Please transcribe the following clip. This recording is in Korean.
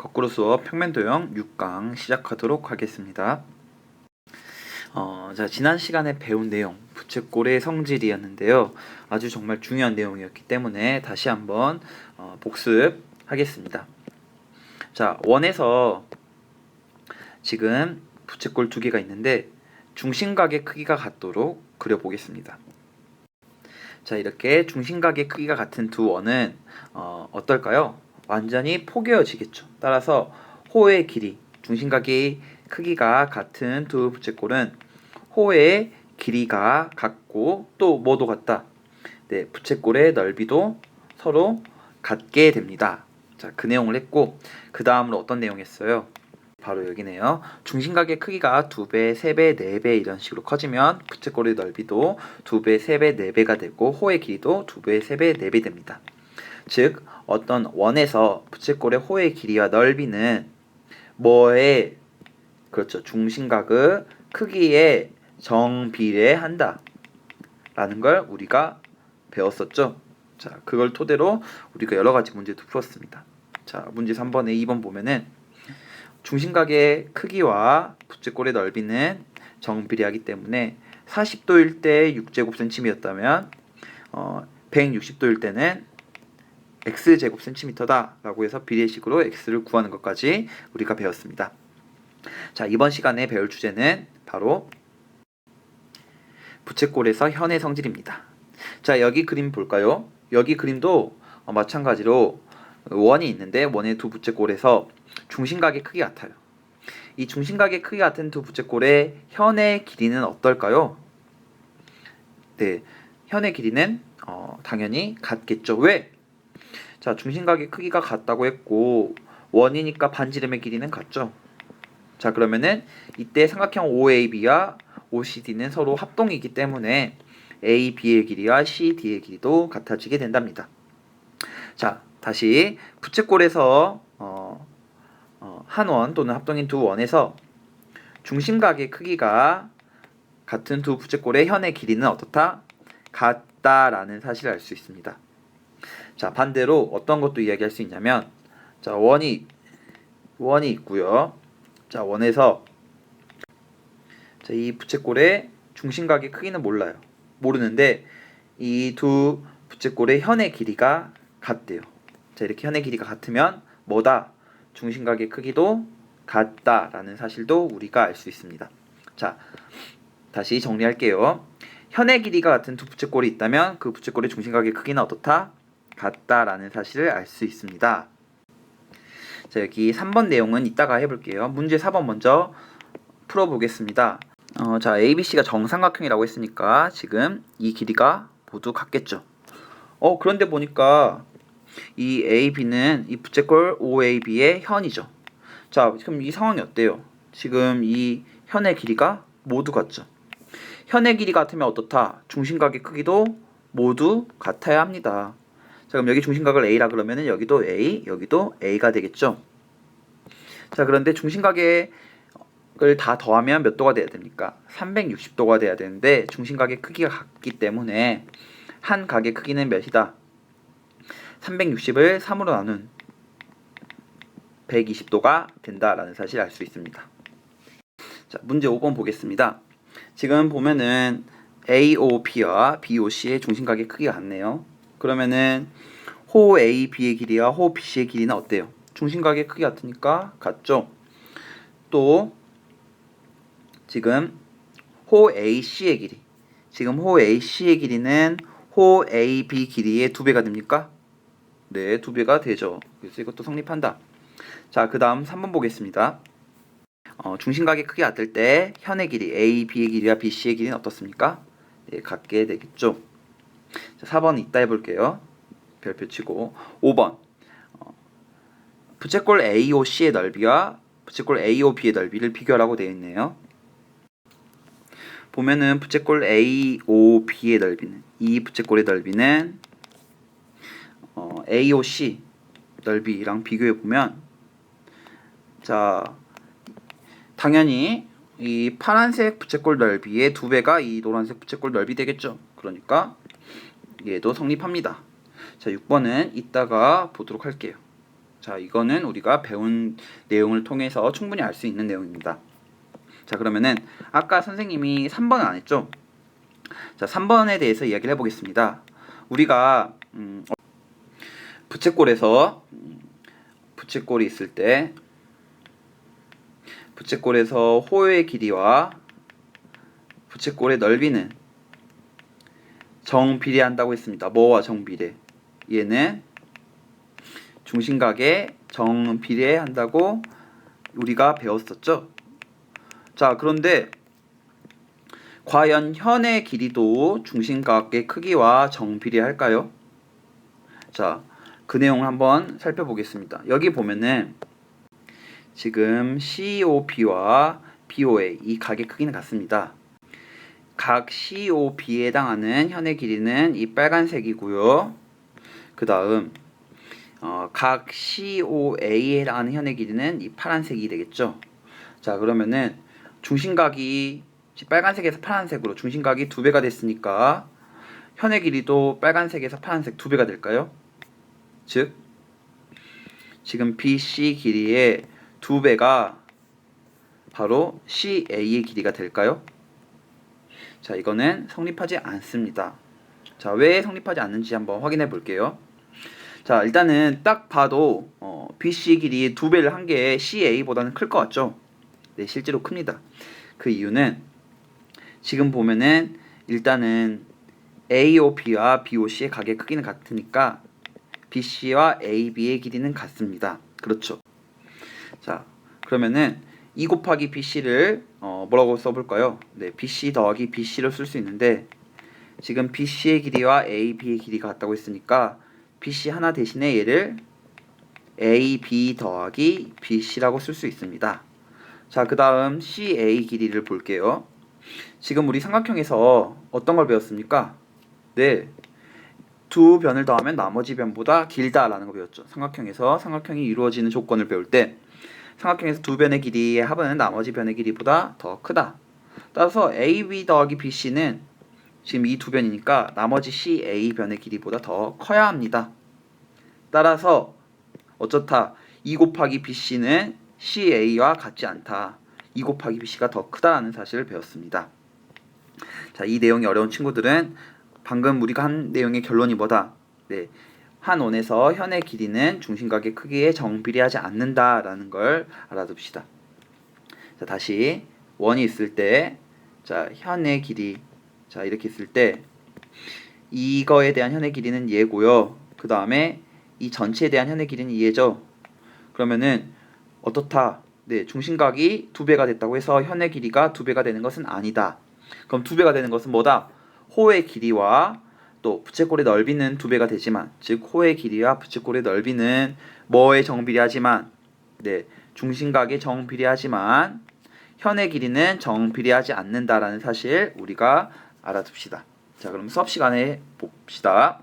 거꾸로 수업 평면도형 6강 시작하도록 하겠습니다. 어, 자, 지난 시간에 배운 내용, 부채꼴의 성질이었는데요. 아주 정말 중요한 내용이었기 때문에 다시 한번 어, 복습하겠습니다. 자, 원에서 지금 부채꼴 두 개가 있는데 중심각의 크기가 같도록 그려보겠습니다. 자, 이렇게 중심각의 크기가 같은 두 원은 어, 어떨까요? 완전히 포개어지겠죠. 따라서 호의 길이, 중심각의 크기가 같은 두 부채꼴은 호의 길이가 같고 또 뭐도 같다. 네, 부채꼴의 넓이도 서로 같게 됩니다. 자, 그 내용을 했고 그 다음으로 어떤 내용 했어요? 바로 여기네요. 중심각의 크기가 2배, 3배, 4배 이런 식으로 커지면 부채꼴의 넓이도 2배, 3배, 4배가 되고 호의 길이도 2배, 3배, 4배 됩니다. 즉 어떤 원에서 부채꼴의 호의 길이와 넓이는 뭐에 그렇죠. 중심각의 크기에 정비례한다. 라는 걸 우리가 배웠었죠. 자, 그걸 토대로 우리가 여러 가지 문제도 풀었습니다. 자, 문제 3번에 2번 보면은 중심각의 크기와 부채꼴의 넓이는 정비례하기 때문에 40도일 때 6제곱센티미터였다면 어, 160도일 때는 x제곱 센티미터다라고 해서 비례식으로 x를 구하는 것까지 우리가 배웠습니다. 자, 이번 시간에 배울 주제는 바로 부채꼴에서 현의 성질입니다. 자, 여기 그림 볼까요? 여기 그림도 어, 마찬가지로 원이 있는데 원의 두 부채꼴에서 중심각의 크기 같아요. 이 중심각의 크기 같은 두 부채꼴의 현의 길이는 어떨까요? 네, 현의 길이는 어, 당연히 같겠죠. 왜? 자, 중심각의 크기가 같다고 했고 원이니까 반지름의 길이는 같죠. 자, 그러면은 이때 삼각형 OAB와 OCD는 서로 합동이기 때문에 AB의 길이와 CD의 길이도 같아지게 된답니다. 자, 다시 부채꼴에서 어, 어, 한원 또는 합동인 두 원에서 중심각의 크기가 같은 두 부채꼴의 현의 길이는 어떻다? 같다라는 사실을 알 수 있습니다. 자, 반대로 어떤 것도 이야기할 수 있냐면 자, 원이 원이 있고요. 자, 원에서 자, 이 부채꼴의 중심각의 크기는 몰라요. 모르는데 이 두 부채꼴의 현의 길이가 같대요. 자, 이렇게 현의 길이가 같으면 뭐다? 중심각의 크기도 같다라는 사실도 우리가 알 수 있습니다. 자, 다시 정리할게요. 현의 길이가 같은 두 부채꼴이 있다면 그 부채꼴의 중심각의 크기는 어떻다? 같다라는 사실을 알 수 있습니다. 자, 여기 3번 내용은 이따가 해볼게요. 문제 4번 먼저 풀어보겠습니다. 어, 자, ABC가 정삼각형이라고 했으니까 지금 이 길이가 모두 같겠죠. 어, 그런데 보니까 이 AB는 이 부채꼴 OAB의 현이죠. 자, 지금 이 상황이 어때요? 지금 이 현의 길이가 모두 같죠. 현의 길이 같으면 어떻다? 중심각의 크기도 모두 같아야 합니다. 자, 그럼 여기 중심각을 A라 그러면은 여기도 A, 여기도 A가 되겠죠. 자, 그런데 중심각의 을다 더하면 몇 도가 돼야 됩니까? 360도가 돼야 되는데 중심각의 크기가 같기 때문에 한 각의 크기는 몇이다? 360을 3으로 나눈 120도가 된다라는 사실을 알수 있습니다. 자, 문제 5번 보겠습니다. 지금 보면은 AOP와 BOC의 중심각의 크기가 같네요. 그러면은 호 AB의 길이와 호 BC의 길이는 어때요? 중심각의 크기 같으니까 같죠? 또 지금 호 AC의 길이 지금 호 AC의 길이는 호 AB 길이의 두 배가 됩니까? 네, 두 배가 되죠. 그래서 이것도 성립한다. 자, 그 다음 3번 보겠습니다. 어, 중심각의 크기 같을 때 현의 길이 AB의 길이와 BC의 길이는 어떻습니까? 네, 같게 되겠죠. 자, 4번 이따 해볼게요. 별표 치고 5번 어, 부채꼴 AOC의 넓이와 부채꼴 AOB의 넓이를 비교하라고 되어 있네요. 보면은 부채꼴 AOB의 넓이는 이 부채꼴의 넓이는 어, AOC 넓이랑 비교해 보면 자 당연히 이 파란색 부채꼴 넓이의 두 배가 이 노란색 부채꼴 넓이 되겠죠. 그러니까 얘도 성립합니다. 자 6번은 이따가 보도록 할게요. 자, 이거는 우리가 배운 내용을 통해서 충분히 알 수 있는 내용입니다. 자, 그러면은 아까 선생님이 3번은 안 했죠? 자, 3번에 대해서 이야기를 해보겠습니다. 우리가 음, 부채꼴에서 음, 부채꼴이 있을 때 부채꼴에서 호의 길이와 부채꼴의 넓이는 정비례한다고 했습니다. 뭐와 정비례? 얘는 중심각에 정비례한다고 우리가 배웠었죠. 자, 그런데 과연 현의 길이도 중심각의 크기와 정비례할까요? 자, 그 내용을 한번 살펴보겠습니다. 여기 보면은 지금 COB와 BOA 이 각의 크기는 같습니다. 각 COB에 해당하는 현의 길이는 이 빨간색이고요. 그 다음 어, 각 COA에 해당하는 현의 길이는 이 파란색이 되겠죠. 자 그러면은 중심각이 빨간색에서 파란색으로 중심각이 두 배가 됐으니까 현의 길이도 빨간색에서 파란색 두 배가 될까요? 즉 지금 BC 길이의 두 배가 바로 CA의 길이가 될까요? 자, 이거는 성립하지 않습니다. 자, 왜 성립하지 않는지 한번 확인해 볼게요. 자, 일단은 딱 봐도 어, BC 길이 두 배를 한 게 CA보다는 클 것 같죠? 네, 실제로 큽니다. 그 이유는 지금 보면은 일단은 AOP와 BOC의 각의 크기는 같으니까 BC와 AB의 길이는 같습니다. 그렇죠. 자, 그러면은 2 곱하기 BC를 어, 뭐라고 써볼까요? 네, BC 더하기 BC를 쓸 수 있는데 지금 BC의 길이와 AB의 길이가 같다고 했으니까 BC 하나 대신에 얘를 AB 더하기 BC라고 쓸 수 있습니다. 자, 그 다음 CA 길이를 볼게요. 지금 우리 삼각형에서 어떤 걸 배웠습니까? 네, 두 변을 더하면 나머지 변보다 길다라는 거 배웠죠. 삼각형에서 삼각형이 이루어지는 조건을 배울 때 삼각형에서 두 변의 길이의 합은 나머지 변의 길이보다 더 크다. 따라서 AB 더하기 BC는 지금 이 두 변이니까 나머지 CA 변의 길이보다 더 커야 합니다. 따라서 어쩌다 2 곱하기 BC는 CA와 같지 않다. 2 곱하기 BC가 더 크다라는 사실을 배웠습니다. 자, 이 내용이 어려운 친구들은 방금 우리가 한 내용의 결론이 뭐다? 네. 한 원에서 현의 길이는 중심각의 크기에 정비례하지 않는다라는 걸 알아둡시다. 자, 다시 원이 있을 때 자, 현의 길이 자, 이렇게 있을 때 이거에 대한 현의 길이는 얘고요. 그 다음에 이 전체에 대한 현의 길이는 얘죠. 그러면은 어떻다? 네, 중심각이 두 배가 됐다고 해서 현의 길이가 두 배가 되는 것은 아니다. 그럼 두 배가 되는 것은 뭐다? 호의 길이와 또 부채꼴의 넓이는 두 배가 되지만 즉 호의 길이와 부채꼴의 넓이는 뭐에 정비례하지만 네 중심각에 정비례하지만 현의 길이는 정비례하지 않는다라는 사실 우리가 알아둡시다. 자 그럼 수업 시간에 봅시다.